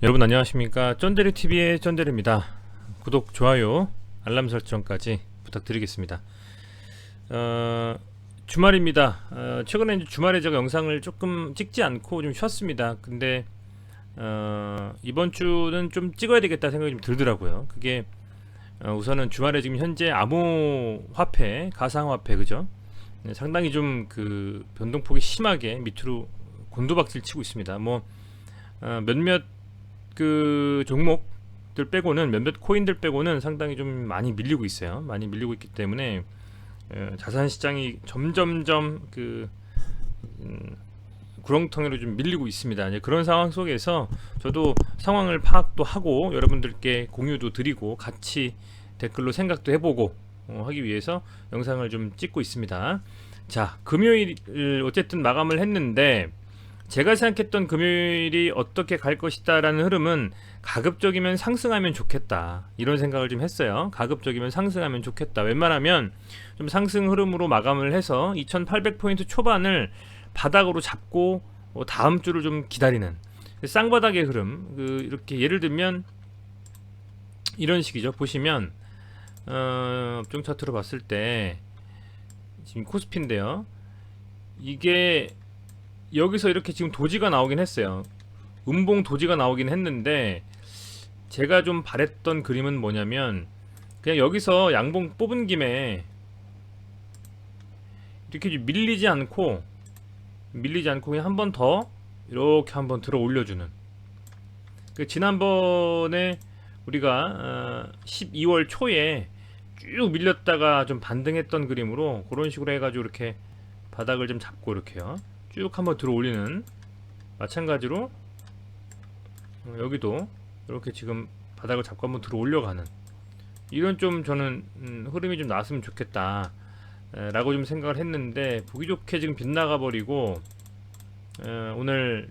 여러분 안녕하십니까? 쩐데리TV의 쩐데리입니다. 구독, 좋아요, 알람 설정까지 부탁드리겠습니다. 어, 주말입니다. 어, 최근에 주말에 제가 영상을 조금 찍지 않고 좀 쉬었습니다. 근데 어, 이번 주는 좀 찍어야 되겠다 생각이 좀 들더라고요. 그게 어, 우선은 주말에 지금 현재 암호화폐 가상화폐 그죠? 네, 상당히 좀 그 변동폭이 심하게 밑으로 곤두박질 치고 있습니다. 뭐 어, 몇몇 그 종목들 빼고는 몇몇 코인들 빼고는 상당히 좀 많이 밀리고 있어요. 많이 밀리고 있기 때문에 어, 자산 시장이 점점점 그 음, 구렁텅이로 좀 밀리고 있습니다. 그런 상황 속에서 저도 상황을 파악도 하고 여러분들께 공유도 드리고 같이 댓글로 생각도 해보고 어, 하기 위해서 영상을 좀 찍고 있습니다. 자, 금요일 어쨌든 마감을 했는데 제가 생각했던 금요일이 어떻게 갈 것이다라는 흐름은 가급적이면 상승하면 좋겠다 이런 생각을 좀 했어요. 가급적이면 상승하면 좋겠다. 웬만하면 좀 상승 흐름으로 마감을 해서 2,800포인트 초반을 바닥으로 잡고 어, 다음 주를 좀 기다리는 쌍바닥의 흐름. 그 이렇게 예를 들면 이런 식이죠. 보시면 어, 업종 차트로 봤을 때 지금 코스피인데요. 이게 여기서 이렇게 지금 도지가 나오긴 했어요. 음봉 도지가 나오긴 했는데 제가 좀 바랬던 그림은 뭐냐면 그냥 여기서 양봉 뽑은 김에 이렇게 좀 밀리지 않고 밀리지 않고 그냥 한 번 더 이렇게 한 번 들어 올려주는 그 지난번에 우리가 어, 12월 초에 쭉 밀렸다가 좀 반등했던 그림으로 그런 식으로 해가지고 이렇게 바닥을 좀 잡고 이렇게요. 쭉 한번 들어 올리는 마찬가지로 어, 여기도 이렇게 지금 바닥을 잡고 한번 들어 올려가는 이런 좀 저는 음, 흐름이 좀 나왔으면 좋겠다 에, 라고 좀 생각을 했는데 보기 좋게 지금 빗나가 버리고 에, 오늘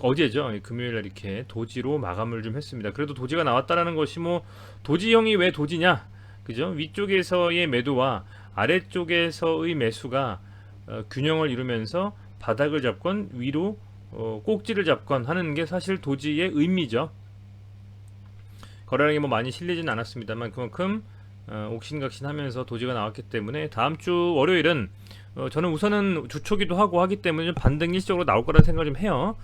어제죠? 이 금요일날 이렇게 도지로 마감을 좀 했습니다. 그래도 도지가 나왔다라는 것이 뭐 도지형이 왜 도지냐? 그죠? 위쪽에서의 매도와 아래쪽에서의 매수가 어, 균형을 이루면서 바닥을 잡건 위로 어, 꼭지를 잡건 하는 게 사실 도지의 의미죠. 거래량이 뭐 많이 실리진 않았습니다만 그만큼 어, 옥신각신하면서 도지가 나왔기 때문에 다음 주 월요일은 어, 저는 우선은 주초기도 하고 하기 때문에 좀 반등 일시적으로 나올 거라는 생각을 좀 해요.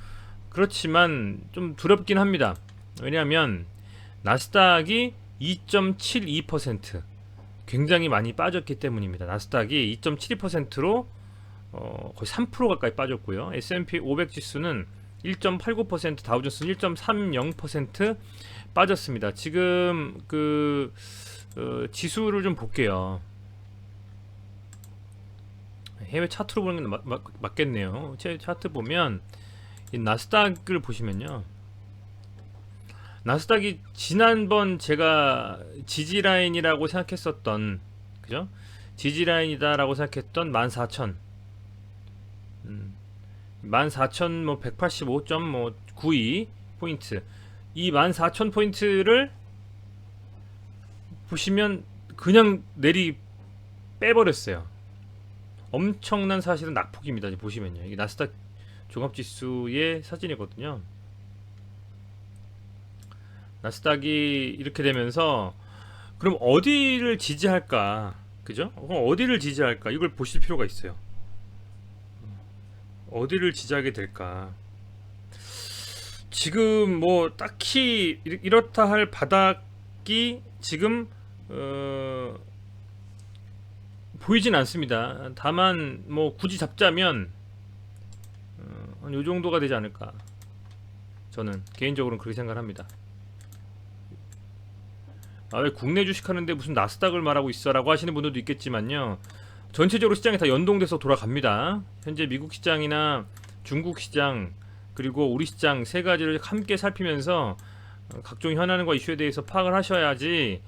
그렇지만 좀 두렵긴 합니다. 왜냐하면 나스닥이 2.72% 굉장히 많이 빠졌기 때문입니다. 나스닥이 2.72%로 어, 거의 3% 가까이 빠졌고요. S&P 500 지수는 1.89% 다우존스 1.30% 빠졌습니다. 지금 그 어, 지수를 좀 볼게요. 해외 차트로 보는 게 맞, 맞, 맞겠네요. 제 차트 보면 이 나스닥을 보시면요. 나스닥이 지난번 제가 지지 라인이라고 생각했었던 그죠? 지지 라인이다라고 생각했던 14,000 14,185.92 포인트. 이 14,000 포인트를 보시면 그냥 내리 빼버렸어요. 엄청난 사실은 낙폭입니다. 보시면요. 이게 나스닥 종합지수의 사진이거든요. 나스닥이 이렇게 되면서 그럼 어디를 지지할까? 그죠? 그럼 어디를 지지할까? 이걸 보실 필요가 있어요. 어디를 지지하게 될까? 지금 뭐 딱히 이렇다 할 바닥이 지금 어, 보이진 않습니다. 다만 뭐 굳이 잡자면 어, 요 정도가 되지 않을까. 저는 개인적으로는 그렇게 생각합니다. 아, 왜 국내 주식 하는데 무슨 나스닥을 말하고 있어라고 하시는 분들도 있겠지만요. 전체적으로 시장이 다 연동돼서 돌아갑니다. 현재 미국 시장이나 중국 시장 그리고 우리 시장 세 가지를 함께 살피면서 어, 각종 현안과 이슈에 대해서 파악을 하셔야지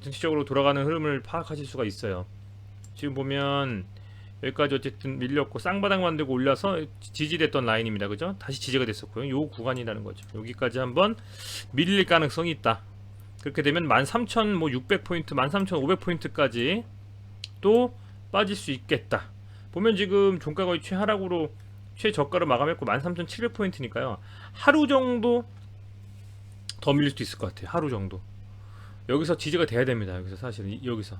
전체적으로 돌아가는 흐름을 파악하실 수가 있어요. 지금 보면 여기까지 어쨌든 밀렸고 쌍바닥 만들고 올라서 지지됐던 라인입니다. 그죠? 다시 지지가 됐었고요. 요 구간이라는 거죠. 여기까지 한번 밀릴 가능성이 있다. 그렇게 되면 13,600포인트, 13,500포인트까지 또 빠질 수 있겠다. 보면 지금 종가 거의 최하락으로 최저가로 마감했고 13,700포인트니까요. 하루 정도 더 밀릴 수도 있을 것 같아요. 하루 정도. 여기서 지지가 돼야 됩니다. 여기서 사실은 이- 여기서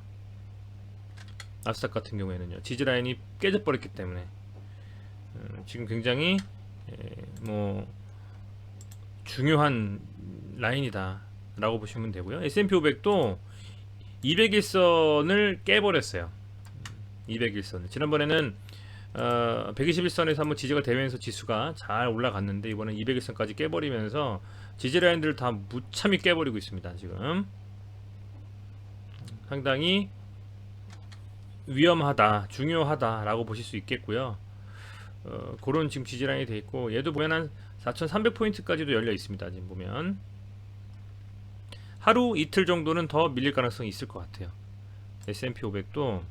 아스닥 같은 경우에는요. 지지 라인이 깨져 버렸기 때문에 어, 지금 굉장히 에, 뭐 중요한 라인이다라고 보시면 되고요. S&P 500도 201선을 깨버렸어요. 201선. 지난번에는 어, 121선에서 한번 지지가 되면서 지수가 잘 올라갔는데 이번엔 201선까지 깨버리면서 지지 라인들을 다 무참히 깨버리고 있습니다. 지금 상당히 위험하다, 중요하다라고 보실 수 있겠고요. 어, 그런 지금 지지 라인이 돼 있고 얘도 보면 한 4,300포인트까지도 열려 있습니다. 지금 보면 하루 이틀 정도는 더 밀릴 가능성이 있을 것 같아요. S&P 500도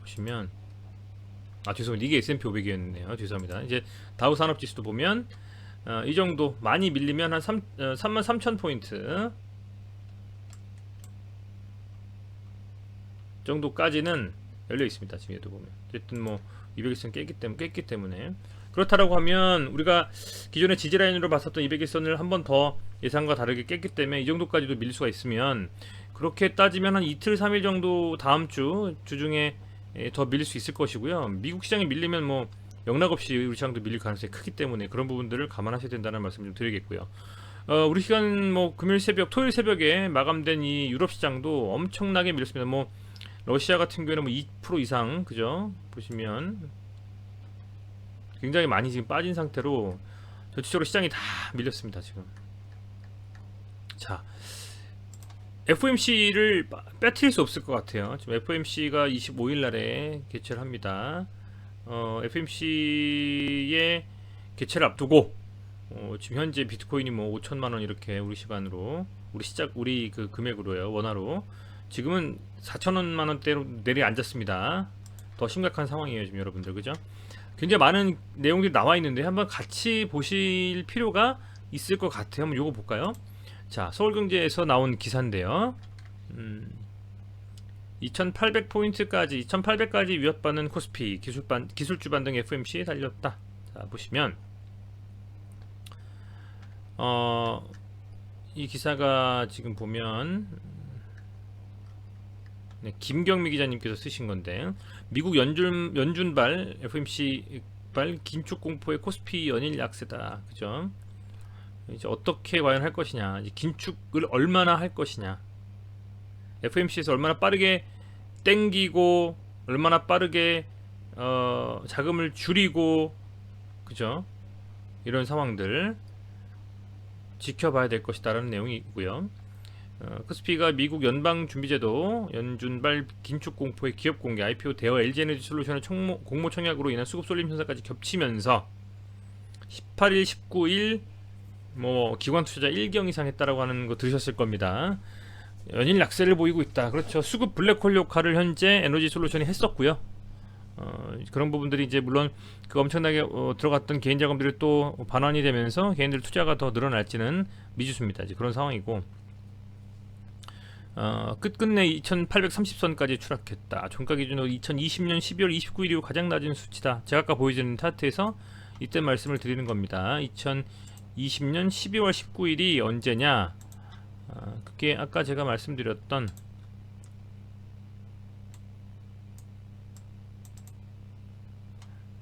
보시면 아 죄송합니다. 이게 S&P 500이었네요. 죄송합니다. 이제 다우 산업 지수도 보면 어, 이 정도 많이 밀리면 한 3, 어, 3만 3천 포인트 정도까지는 열려 있습니다. 지금 얘도 보면 어쨌든 뭐 200일선 깼기 때문에 깼기 때문에 그렇다라고 하면 우리가 기존의 지지 라인으로 봤었던 200일선을 한 번 더 예상과 다르게 깼기 때문에 이 정도까지도 밀릴 수가 있으면 그렇게 따지면 한 이틀 3일 정도 다음 주 주중에 예, 더 밀릴 수 있을 것이고요. 미국 시장이 밀리면 뭐 영락 없이 우리 시장도 밀릴 가능성이 크기 때문에 그런 부분들을 감안하셔야 된다는 말씀 좀 드리겠고요. 어, 우리 시간 뭐 금요일 새벽, 토요일 새벽에 마감된 이 유럽 시장도 엄청나게 밀렸습니다. 뭐 러시아 같은 경우에는 뭐2% 이상 그죠? 보시면 굉장히 많이 지금 빠진 상태로 전체적으로 시장이 다 밀렸습니다 지금. 자, FOMC를 빼뜨릴 수 없을 것 같아요. 지금 FOMC가 25일 날에 개최를 합니다. 어, FOMC의 개최를 앞두고 어, 지금 현재 비트코인이 뭐 5천만 원 이렇게 우리 시간으로 우리 시작 우리 그 금액으로요 원화로 지금은 4천 원만 원대로 내려앉았습니다. 더 심각한 상황이에요 지금 여러분들 그죠? 굉장히 많은 내용들이 나와 있는데 한번 같이 보실 필요가 있을 것 같아요. 한번 요거 볼까요? 자, 서울경제에서 나온 기사인데요. 음, 2,800포인트까지, 2,800까지 위협받는 코스피, 기술반, 기술주반 등 FMC 달렸다. 자, 보시면, 어, 이 기사가 지금 보면, 네, 김경미 기자님께서 쓰신 건데, 미국 연준, 연준발, FMC 발 긴축 공포의 코스피 연일 약세다. 그죠? 이제 어떻게 과연 할 것이냐, 긴축을 얼마나 할 것이냐, FMC에서 얼마나 빠르게 땡기고 얼마나 빠르게 어, 자금을 줄이고 그죠? 이런 상황들 지켜봐야 될 것이다라는 내용이 있고요. 어, 코스피가 미국 연방준비제도 연준발 긴축 공포의 기업 공개 IPO 대여 LG에너지 솔루션의 공모 청약으로 인한 수급 쏠림 현상까지 겹치면서 18일, 19일 뭐 기관 투자 1경 이상 했다라고 하는 거 들으셨을 겁니다. 연일 약세를 보이고 있다. 그렇죠. 수급 블랙홀 역할을 현재 에너지 솔루션이 했었고요. 어, 그런 부분들이 이제 물론 그 엄청나게 어, 들어갔던 개인 자금들이 또 반환이 되면서 개인들 투자가 더 늘어날지는 미지수입니다. 이제 그런 상황이고 어, 끝끝내 2,830선까지 추락했다. 종가 기준으로 2020년 12월 29일 이후 가장 낮은 수치다. 제가 아까 보여드린 차트에서 이때 말씀을 드리는 겁니다. 2020년 12월 19일이 언제냐? 아, 그게 아까 제가 말씀드렸던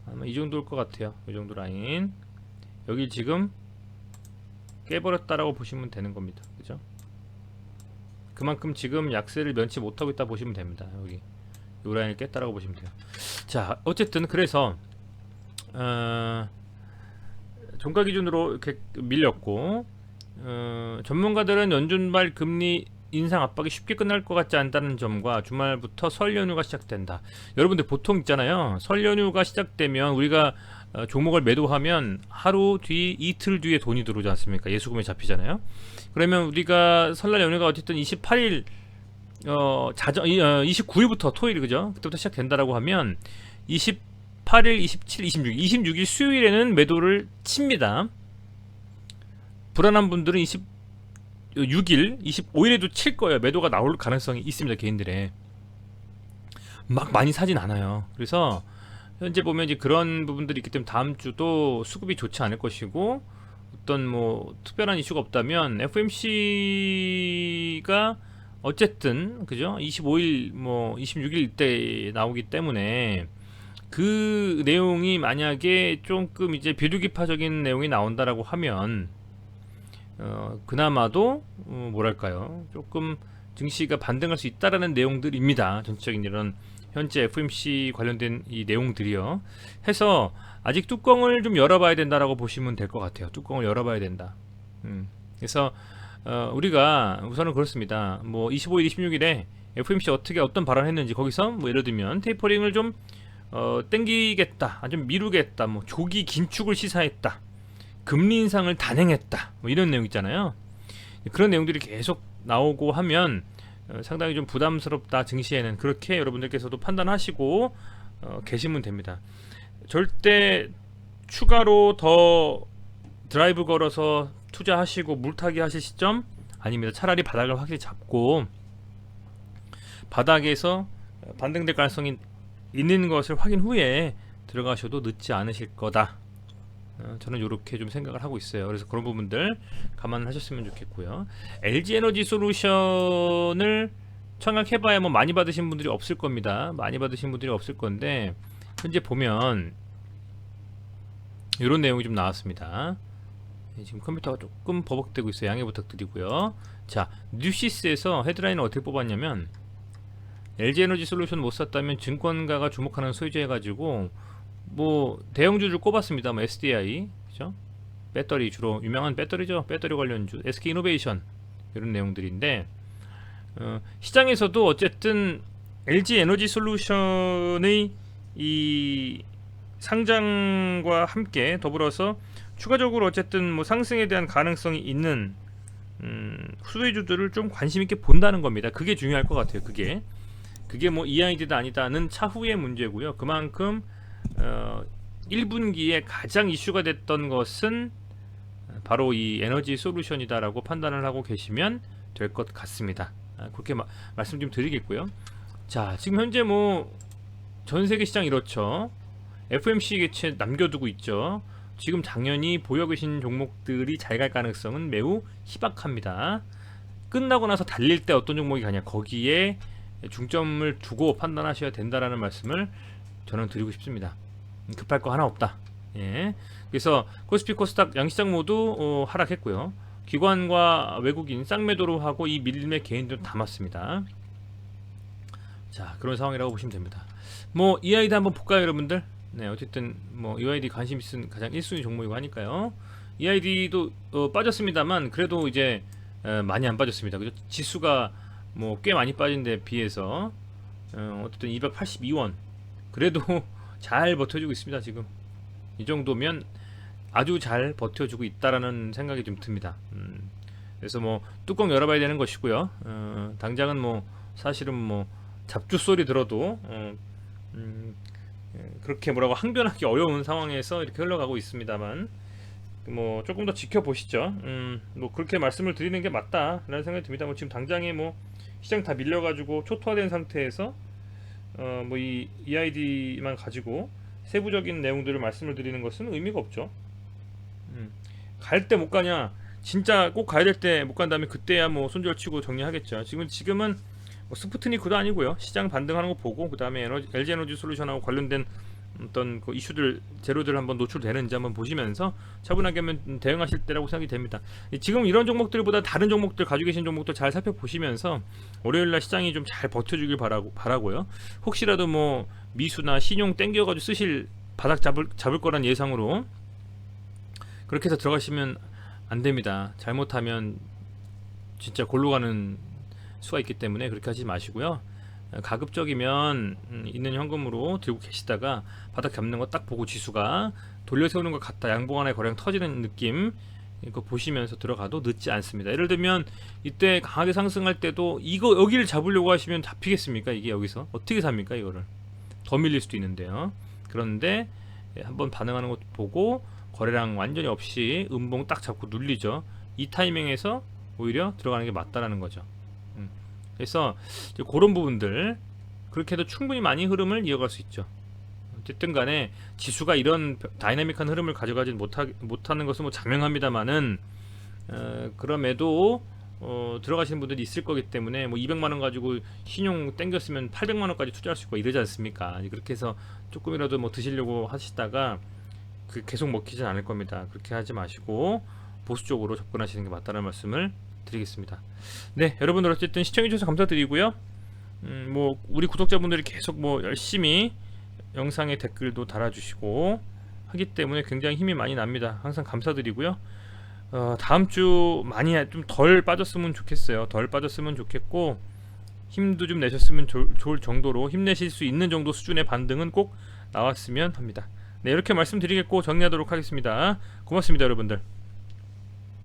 아마 이 정도일 것 같아요. 이 정도 라인. 여기 지금 깨버렸다라고 보시면 되는 겁니다. 그죠? 그만큼 지금 약세를 면치 못하고 있다 보시면 됩니다. 여기 이 라인을 깼다라고 보시면 돼요. 자, 어쨌든 그래서 어, 종가 기준으로 이렇게 밀렸고 어, 전문가들은 연준발 금리 인상 압박이 쉽게 끝날 것 같지 않다는 점과 주말부터 설 연휴가 시작된다. 여러분들 보통 있잖아요. 설 연휴가 시작되면 우리가 어, 종목을 매도하면 하루 뒤 이틀 뒤에 돈이 들어오지 않습니까? 예수금에 잡히잖아요. 그러면 우리가 설날 연휴가 어쨌든 28일 어, 자정 이, 어, 29일부터 토요일 그죠? 그때부터 시작된다라고 하면 28일, 27, 26, 26일 수요일에는 매도를 칩니다. 불안한 분들은 26일, 25일에도 칠 거예요. 매도가 나올 가능성이 있습니다. 개인들의 막 많이 사진 않아요. 그래서 현재 보면 이제 그런 부분들이 있기 때문에 다음 주도 수급이 좋지 않을 것이고 어떤 뭐 특별한 이슈가 없다면 FMC가 어쨌든 그죠? 25일 뭐 26일 때 나오기 때문에 그 내용이 만약에 조금 이제 비둘기파적인 내용이 나온다라고 하면 어 그나마도 어, 뭐랄까요? 조금 증시가 반등할 수 있다라는 내용들입니다. 전체적인 이런 현재 FMC 관련된 이 내용들이요. 해서 아직 뚜껑을 좀 열어봐야 된다라고 보시면 될 것 같아요. 뚜껑을 열어봐야 된다. 음. 그래서 어, 우리가 우선은 그렇습니다. 뭐 25일, 26일에 FMC 어떻게 어떤 발언을 했는지 거기서 뭐 예를 들면 테이퍼링을 좀 어, 땡기겠다, 아, 좀 미루겠다, 뭐 조기 긴축을 시사했다, 금리 인상을 단행했다, 뭐 이런 내용 있잖아요. 그런 내용들이 계속 나오고 하면 어, 상당히 좀 부담스럽다 증시에는 그렇게 여러분들께서도 판단하시고 어, 계시면 됩니다. 절대 추가로 더 드라이브 걸어서 투자하시고 물타기 하실 시점 아닙니다. 차라리 바닥을 확실히 잡고 바닥에서 반등될 가능성이 있는 것을 확인 후에 들어가셔도 늦지 않으실 거다. 어, 저는 이렇게 좀 생각을 하고 있어요. 그래서 그런 부분들 감안하셨으면 좋겠고요. LG 에너지 솔루션을 청약해봐야 뭐 많이 받으신 분들이 없을 겁니다. 많이 받으신 분들이 없을 건데 현재 보면 이런 내용이 좀 나왔습니다. 예, 지금 컴퓨터가 조금 버벅대고 있어요. 양해 부탁드리고요. 자, 뉴시스에서 헤드라인을 어떻게 뽑았냐면 LG 에너지 솔루션 못 샀다면 증권가가 주목하는 소유주 해가지고 뭐 대형주를 꼽았습니다. 뭐 SDI, 그죠? 배터리 주로 유명한 배터리죠. 배터리 관련주, SK 이노베이션 이런 내용들인데 어, 시장에서도 어쨌든 LG 에너지 솔루션의 이 상장과 함께 더불어서 추가적으로 어쨌든 뭐 상승에 대한 가능성이 있는 음, 수혜주들을 좀 관심 있게 본다는 겁니다. 그게 중요할 것 같아요. 그게 그게 뭐 EID다 아니다는 차후의 문제고요. 그만큼 어, 1분기에 가장 이슈가 됐던 것은 바로 이 에너지 솔루션이다라고 판단을 하고 계시면 될 것 같습니다. 아, 그렇게 마, 말씀 좀 드리겠고요. 자, 지금 현재 뭐 전 세계 시장 이렇죠. FMC 개체 남겨두고 있죠. 지금 당연히 보여 계신 종목들이 잘 갈 가능성은 매우 희박합니다. 끝나고 나서 달릴 때 어떤 종목이 가냐 거기에 중점을 두고 판단하셔야 된다라는 말씀을 저는 드리고 싶습니다. 급할 거 하나 없다. 예. 그래서 코스피 코스닥 양시장 모두 어, 하락했고요. 기관과 외국인 쌍매도로 하고 이 밀림의 개인들 담았습니다. 자 그런 상황이라고 보시면 됩니다. 뭐 EID 한번 볼까요, 여러분들? 네, 어쨌든 뭐 EID 관심 있은 가장 1순위 종목이고 하니까요. EID도 어, 빠졌습니다만 그래도 이제 에, 많이 안 빠졌습니다. 그죠? 지수가 뭐 꽤 많이 빠진 데 비해서 어, 어쨌든 282원 그래도 잘 버텨주고 있습니다. 지금 이 정도면 아주 잘 버텨주고 있다라는 생각이 좀 듭니다. 음, 그래서 뭐 뚜껑 열어봐야 되는 것이고요. 어, 당장은 뭐 사실은 뭐 잡주 소리 들어도 어, 음, 예, 그렇게 뭐라고 항변하기 어려운 상황에서 이렇게 흘러가고 있습니다만 뭐 조금 더 지켜보시죠. 음, 뭐 그렇게 말씀을 드리는 게 맞다라는 생각이 듭니다. 뭐 지금 당장에 뭐 시장 다 밀려가지고 초토화된 상태에서 어, 뭐 이 EID만 가지고 세부적인 내용들을 말씀을 드리는 것은 의미가 없죠. 음, 갈 때 못 가냐? 진짜 꼭 가야 될 때 못 간다면 그때야 뭐 손절치고 정리하겠죠. 지금 지금은 뭐 스푸트니크도 아니고요. 시장 반등하는 거 보고 그다음에 에너지, LG 에너지 솔루션하고 관련된 어떤 그 이슈들 재료들 한번 노출되는지 한번 보시면서 차분하게 하면 대응하실 때라고 생각이 됩니다. 지금 이런 종목들보다 다른 종목들 가지고 계신 종목들 잘 살펴보시면서 월요일 날 시장이 좀 잘 버텨주길 바라고 바라고요. 혹시라도 뭐 미수나 신용 땡겨가지고 쓰실 바닥 잡을 잡을 거란 예상으로 그렇게 해서 들어가시면 안 됩니다. 잘못하면 진짜 골로 가는 수가 있기 때문에 그렇게 하지 마시고요. 가급적이면 음, 있는 현금으로 들고 계시다가 바닥 잡는 거 딱 보고 지수가 돌려 세우는 것 같다. 양봉 하나에 거량 터지는 느낌 이거 보시면서 들어가도 늦지 않습니다. 예를 들면 이때 강하게 상승할 때도 이거 여기를 잡으려고 하시면 잡히겠습니까? 이게 여기서 어떻게 삽니까? 이거를 더 밀릴 수도 있는데요. 그런데 예, 한번 반응하는 것 보고 거래량 완전히 없이 음봉 딱 잡고 눌리죠. 이 타이밍에서 오히려 들어가는 게 맞다라는 거죠. 음. 그래서 이제 그런 부분들 그렇게 해도 충분히 많이 흐름을 이어갈 수 있죠. 어쨌든 간에 지수가 이런 다이나믹한 흐름을 가져가지 못하, 못하는 것은 뭐 자명합니다만은 어, 그럼에도 어, 들어가시는 분들이 있을 거기 때문에 뭐 200만 원 가지고 신용 땡겼으면 800만 원까지 투자할 수 있고 이러지 않습니까? 그렇게 해서 조금이라도 뭐 드시려고 하시다가 그 계속 먹히진 않을 겁니다. 그렇게 하지 마시고 보수적으로 접근하시는 게 맞다는 말씀을 드리겠습니다. 네, 여러분들 어쨌든 시청해 주셔서 감사드리고요. 음, 뭐 우리 구독자분들이 계속 뭐 열심히 영상에 댓글도 달아주시고 하기 때문에 굉장히 힘이 많이 납니다. 항상 감사드리고요. 어, 다음 주 많이 좀 덜 빠졌으면 좋겠어요. 덜 빠졌으면 좋겠고 힘도 좀 내셨으면 좋, 좋을 정도로 힘내실 수 있는 정도 수준의 반등은 꼭 나왔으면 합니다. 네, 이렇게 말씀드리겠고 정리하도록 하겠습니다. 고맙습니다, 여러분들.